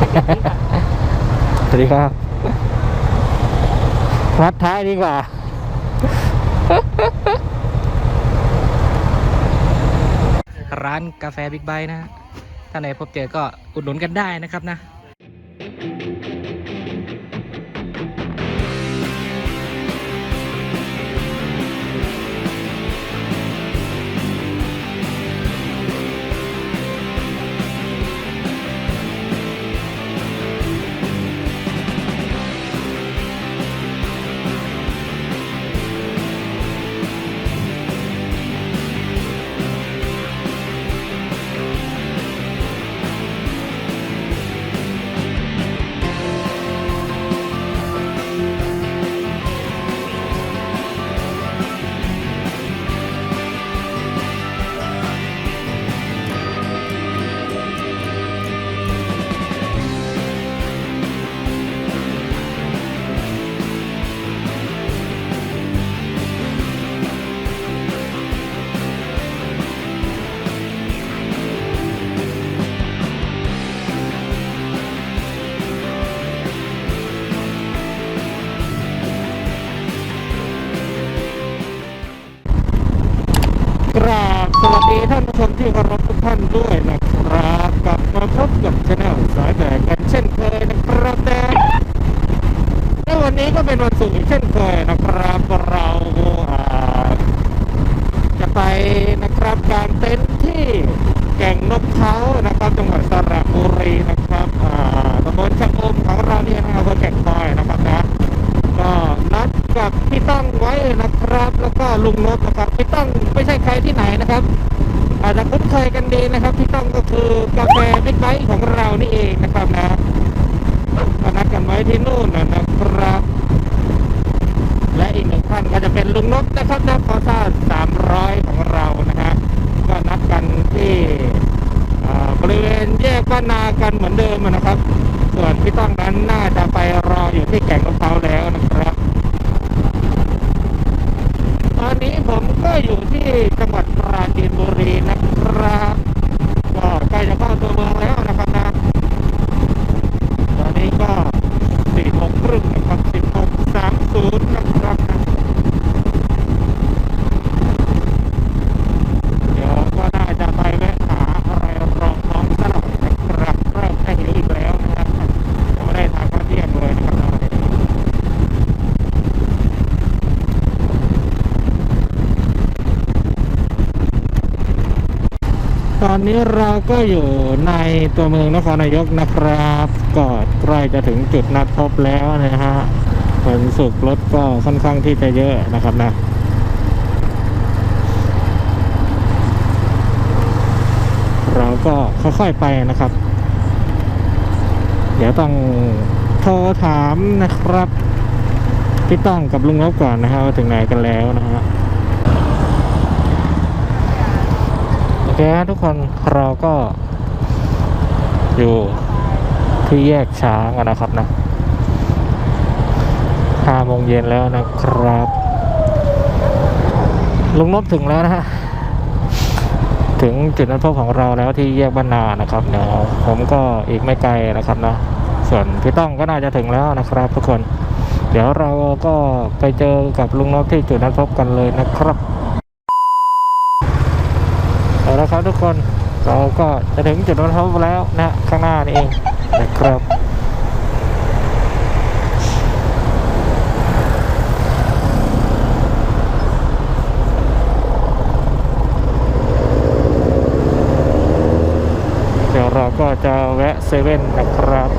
สวัสดีครับวัดท้ายดีกว่า ร้านกาแฟบิ๊กไบนะฮะถ้าไหนพบเจอก็อุดหนุนกันได้นะครับนะ กาแฟบิ๊กไบค์ของเรานี่เองนะครับนะก็นัดกันไว้ที่นู่นนะนะครับ และอีกหนึ่งท่านก็จะเป็นลุงนกนะครับนะพอซ่าสามร้อยของเรานะฮะก็นัดกันที่บริเวณแยกบ้านนากันเหมือนเดิมนะครับ ส่วนพี่ต้องนั้นน่าจะไปรออยู่ที่แก่งนกเขาแล้วนะครับ ตอนนี้ผมก็อยู่ที่จังหวัดปราจีนบุรีนะครับ ก็ใกล้จะเข้าตัวเมืองแล้วนะครับนะ ตอนนี้ก็สี่โมงครึ่งนะครับสิบหกสามศูนย์นะครับนะเดี๋ยวก็น่าจะไปแวะหาอะไรรองท้องสักหน่อยนะครับเริ่มได้หิวอีกแล้วนะครับยังไม่ได้ทานข้าวเที่ยงเลยนะครับเราเนี่ย ตอ นนี้เราก็อยู่ในตัวเมืองนครนายกนะครับก็ใกล้จะถึงจุดนัดพบแล้วนะฮะวันศุกรถก็ค่อนข้างที่จะเยอะนะครับนะเราก็ค่อยๆไปนะครับ เดี๋ยวต้องโทรถามนะครับ พี่ต้องกับลุงนบก่อนนะครับว่าถึงไหนกันแล้วนะฮะ โอ เคทุกคนเราก็อยู่ที่แยกช้างนะครับนะห้าโมงเย็นแล้วนะครับ ลุงนบถึงแล้วนะฮะ ถึงจุดนัดพบของเราแล้วที่แยกบ้านนานะครับเดี๋ยวผมก็อีกไม่ไกลนะครับนะ ส่วนพี่ต้องก็น่าจะถึงแล้วนะครับ ทุกคน เดี๋ยวเราก็ไปเจอกับลุงนบที่จุดนัดพบกันเลยนะครับ เอาละครับทุกคนเราก็จะถึงจุดนัดพบแล้วนะข้างหน้านี่เองนะครับเดี๋ยวเราก็จะแวะเซเว่นนะครับ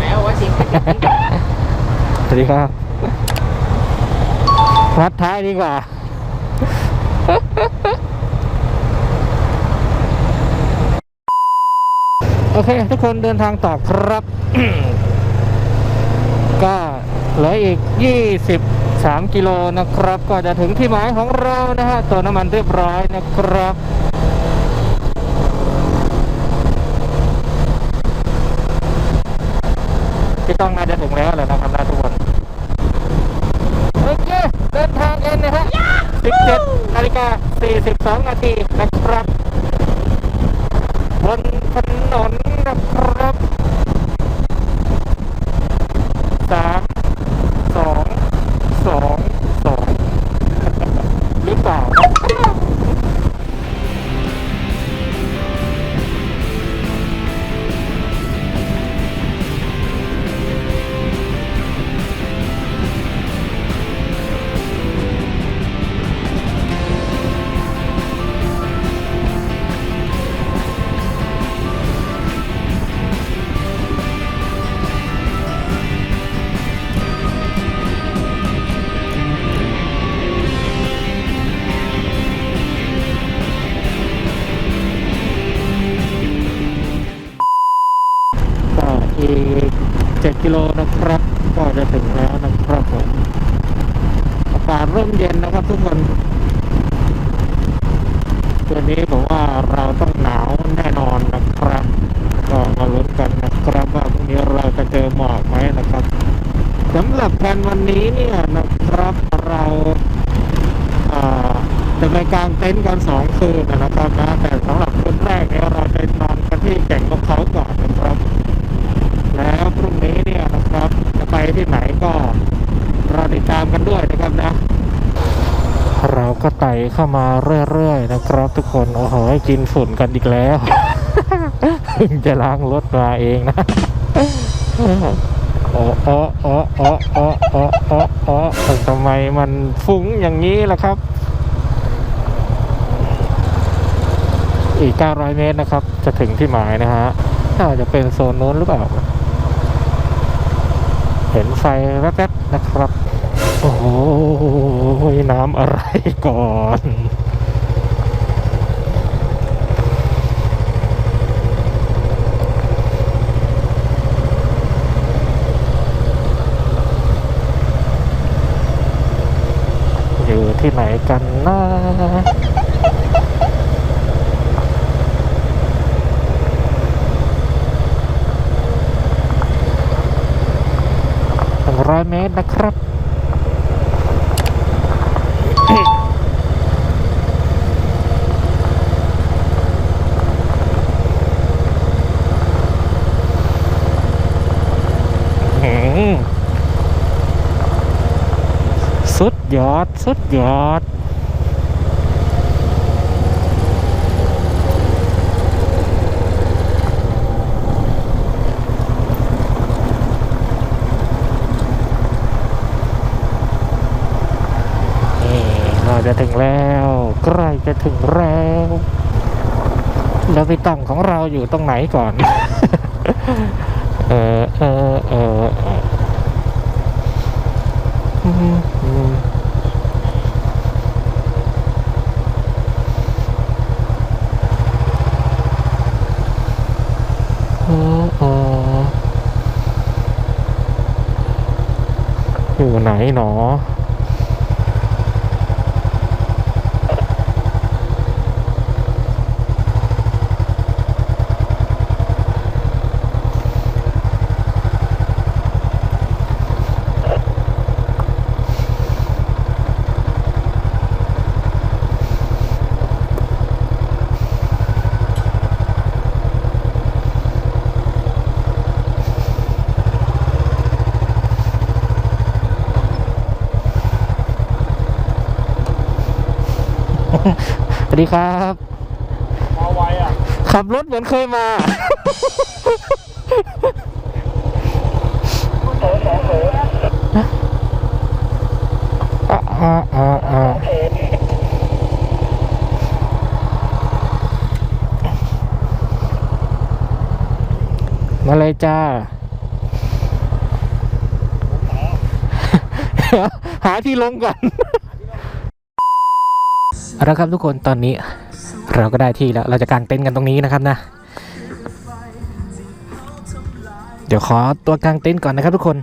แล้วว่าสิง สวัสดีครับ วัดท้ายดี กว่า โอเค ทุกคนเดินทางต่อครับ ก็เหลืออีก 23 กิโลนะครับ ก็จะถึงที่หมายของเรานะฮะตัวน้ำมันเรียบร้อยนะครับที่ต้องน่าจะถึงแล้วแหละนะครับ 17นาฬิกา42นาทีนะครับ บนถนนนะครับ3 วนี้ผมว่าเราต้องหนาวแน่นอนนะครับ ก็มาลุ้นกันนะครับว่าพรุ่งนี้เราจะเจอหมอกไหมนะครับสำหรับแผนวันนี้เนี่ยนะครับเราอ่าจะไปกางเต็นท์กันสองคืนนะครับนะแต่สำหรับคืนแรกเนี่ยเราจะนอนกันที่แก่งนกเขาก่อนนะครับ แล้วพรุ่งนี้เนี่ยนะครับ จะไปที่ไหนก็รอติดตามกันด้วยนะครับนะ เราก็ไต่เข้ามาเรื่อยๆนะครับ ทุกคนโอ้โหกินฝุ่นกันอีกแล้วเพิ่งจะล้างรถมาเองนะโอ้โอ้โอ้โอ้โอ้โอ้โอ้โอ้ทำไมมันฟุ้งอย่างนี้ล่ะครับ อีก 900 เมตรนะครับ จะถึงที่หมายนะฮะน่าจะเป็นโซนนู้นหรือเปล่า เห็นไฟแว๊บๆนะครับ โอ้โหน้ำอะไรก่อนอยู่ที่ไหนกันนะหนึ่งร้อยเมตรนะครับ หืมสุด ยอด สุดยอด นี่เราจะถึงแล้วใกล้จะถึงแล้วแล้วพี่ต้องของเราอยู่ตรงไหนก่อน เออเออเออเอออืมอืมเออเอออยู่ ไหนหนอ ส วัสดีครับ มาไวอะ ขับรถเหมือนเคยมาอ่าอ่าอ่าอ่ามาเลยจ้าเดี๋ยวหาที่ลงก่อน เอาละครับทุกคนตอนนี้เราก็ได้ที่แล้วเราจะกางเต็นท์กันตรงนี้นะครับนะ เดี๋ยวขอตัวกางเต็นท์ก่อนนะครับทุกคน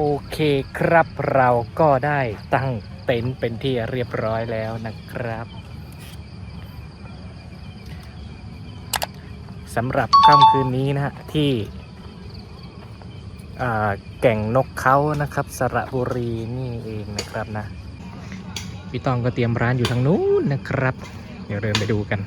โอเคครับเราก็ได้ตั้งเต็นท์เป็นที่เรียบร้อยแล้วนะครับ สำหรับค่ำคืนนี้นะฮะที่แก่งนกเขานะครับสระบุรีนี่เองนะครับนะพี่ตองก็เตรียมร้านอยู่ทางนู้นนะครับ เดี๋ยวเดินไปดูกัน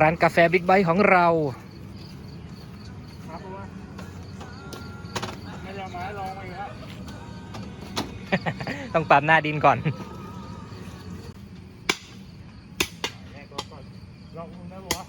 ร้านกาแฟบิ๊กไบค์ของเราครับผมว่าไม่ยอมมาให้ลองมาอีกแล้วต้องปรับหน้าดินก่อน แรกก่อนลองมึงได้ปะวะ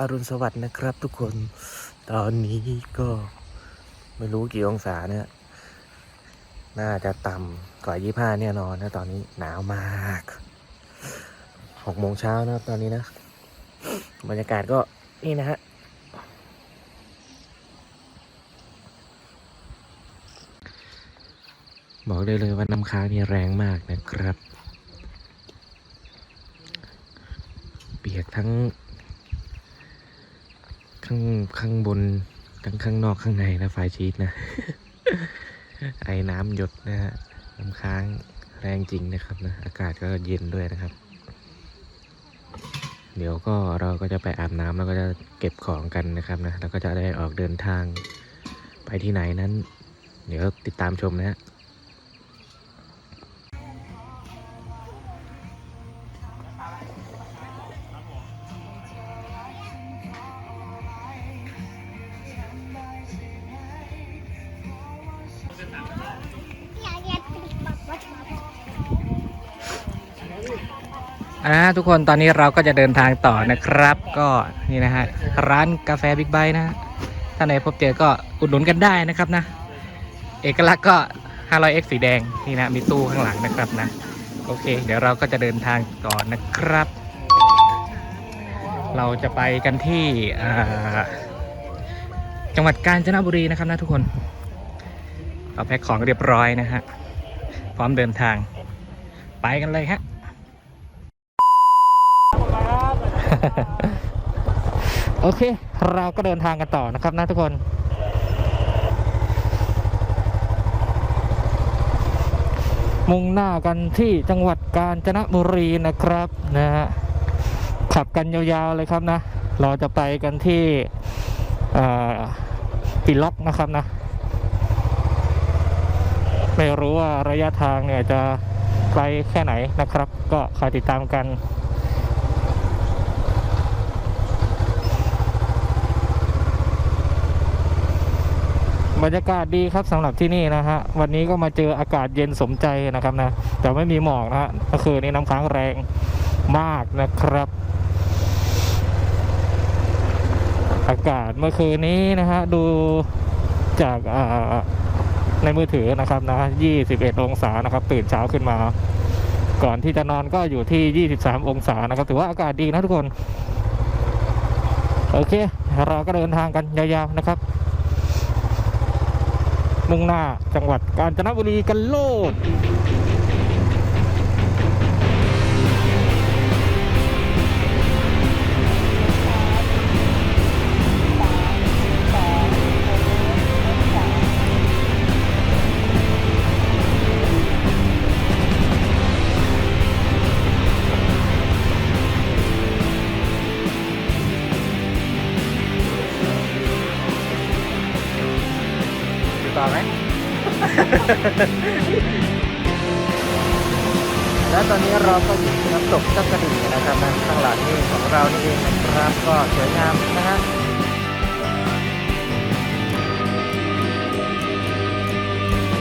อรุณสวัสดิ์นะครับทุกคน ตอนนี้ก็ไม่รู้กี่องศาเนี่ย น่าจะต่ำกว่ายี่ห้าเนี่ยนอนนะตอนนี้หนาวมากหกโมงเช้านะตอนนี้นะ บรรยากาศก็นี่นะฮะบอกได้เลยว่าน้ำค้างนี่แรงมากนะครับ เปียกทั้ง ข้างข้างบนทั้งข้างนอกข้างในนะไฟชีตนะ ไอ้น้ำหยดนะฮะน้ำค้างแรงจริงนะครับนะอากาศก็เย็นด้วยนะครับ เดี๋ยวก็เราก็จะไปอาบน้ำแล้วก็จะเก็บของกันนะครับนะแล้วก็จะได้ออกเดินทางไปที่ไหนนั้น เดี๋ยวติดตามชมนะฮะ อ่าทุกคนตอนนี้เราก็จะเดินทางต่อนะครับ ก็นี่นะฮะร้านกาแฟบิ๊กไบนะฮะถ้าไหนพบเจอก็อุดหนุนกันได้นะครับนะ เอกลักษณ์ก็ 500x สีแดงนี่นะมีตู้ข้างหลังนะครับนะ โอเค เดี๋ยวเราก็จะเดินทางก่อนนะครับ เราจะไปกันที่จังหวัดกาญจนบุรีนะครับนะทุกคนเราแพ็คของเรียบร้อยนะฮะพร้อมเดินทางไปกันเลยฮะ โอเค เราก็เดินทางกันต่อนะครับนะทุกคน มุ่งหน้ากันที่จังหวัดกาญจนบุรีนะครับนะฮะขับกันยาวๆเลยครับนะ เราจะไปกันที่ปีล็อกนะครับนะ ไม่รู้ว่าระยะทางเนี่ยจะไกลแค่ไหนนะครับ ก็คอยติดตามกัน บรรยากาศดีครับสำหรับที่นี่นะฮะวันนี้ก็มาเจออากาศเย็นสมใจนะครับนะแต่ไม่มีหมอกนะฮะเมื่อคืนนี้น้ำค้างแรงมากนะครับ อากาศเมื่อคืนนี้นะฮะดูจากในมือถือนะครับนะ 21 องศานะครับ ตื่นเช้าขึ้นมา ก่อนที่จะนอนก็อยู่ที่ 23 องศานะครับ ถือว่าอากาศดีนะทุกคน โอเค เราก็เดินทางกันยาวๆนะครับ มุ่งหน้าจังหวัดกาญจนบุรีกันโลดติด และตอนนี้เราก็อยู่ที่น้ำตกเจ้ากระดิ่งนะครับนะข้างหลังนี่ของเรานี่เองนะครับก็สวยงามนะฮะ